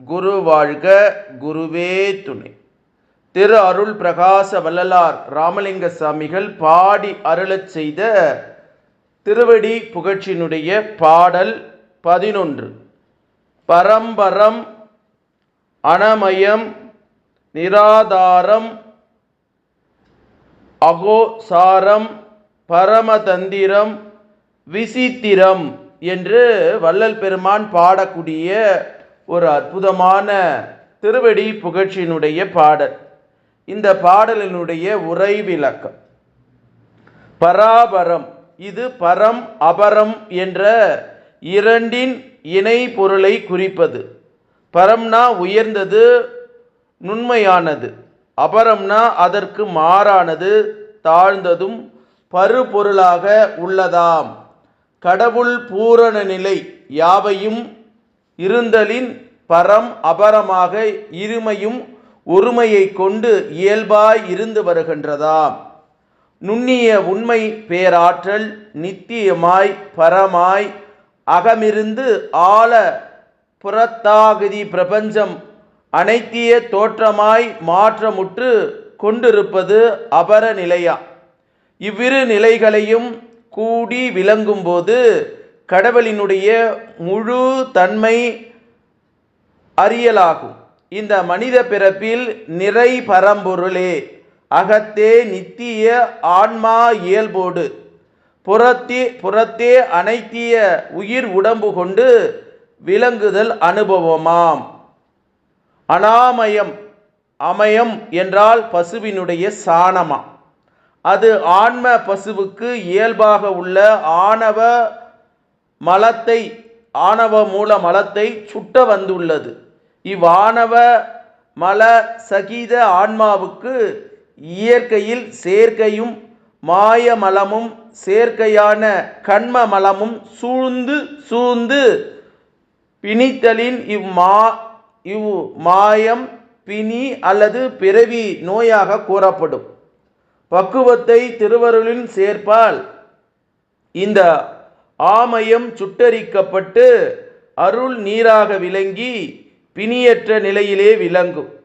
குரு வாழ்க குருவே துணை. திரு அருள் பிரகாச வள்ளலார் ராமலிங்க சாமிகள் பாடி அருளச் செய்த திருவடி புகழ்ச்சியினுடைய பாடல் பதினொன்று. பரம்பரம் அனமயம் நிராதாரம் அகோசாரம் பரமதந்திரம் விசித்திரம் என்று வள்ளல் பெருமான் பாடக்கூடிய ஒரு அற்புதமான திருவடி புகழ்ச்சியினுடைய பாடல். இந்த பாடலினுடைய உரை விளக்கம் பராபரம் இது பரம் அபரம் என்ற இரண்டின் இணை பொருளை குறிப்பது. பரம்னா உயர்ந்தது நுண்மையானது. அபரம்னா அதற்கு மாறானது தாழ்ந்ததும் பருபொருளாக உள்ளதாம். கடவுள் பூரண நிலை யாவையும் இருந்தலின் பரம் அபரமாக இருமையும் ஒருமையை கொண்டு இயல்பாய் இருந்து வருகின்றதாம். நுண்ணிய உண்மை பேராற்றல் நித்தியமாய் பரமாய் அகமிருந்து ஆழ புறத்தாகதி பிரபஞ்சம் அனைத்திய தோற்றமாய் மாற்றமுற்று கொண்டிருப்பது அபர நிலையா. இவ்விரு நிலைகளையும் கூடி விளங்கும்போது கடவுளினுடைய முழு தன்மை அறியலாகும். இந்த மனித பிறப்பில் நிறை பரம்பொருளே. அகத்தே நித்திய ஆன்மா இயல்போடு. புறத்தே புறத்தே அனைத்திய உயிர் உடம்பு கொண்டு விளங்குதல் அனுபவமாம். அனாமயம் அமயம் என்றால் பசுவினுடைய சாணமா. அது ஆன்ம பசுவுக்கு இயல்பாக உள்ள ஆணவ மலத்தை ஆணவ மூல மலத்தை சுட்ட வந்துள்ளது. இவ்வாணவ மல சகித ஆன்மாவுக்கு இயற்கையில் சேர்க்கையும் மாயமலமும் சேர்க்கையான கண்ம மலமும் சூழ்ந்து சூழ்ந்து பிணித்தலின் இவ்மா இவ் மாயம் பிணி அல்லது பிறவி நோயாக கூறப்படும். பக்குவத்தை திருவருளின் சேர்ப்பால் இந்த ஆமயம் சுட்டரிக்கப்பட்டு அருள் நீராக விளங்கி பிணியற்ற நிலையிலே விளங்கும்.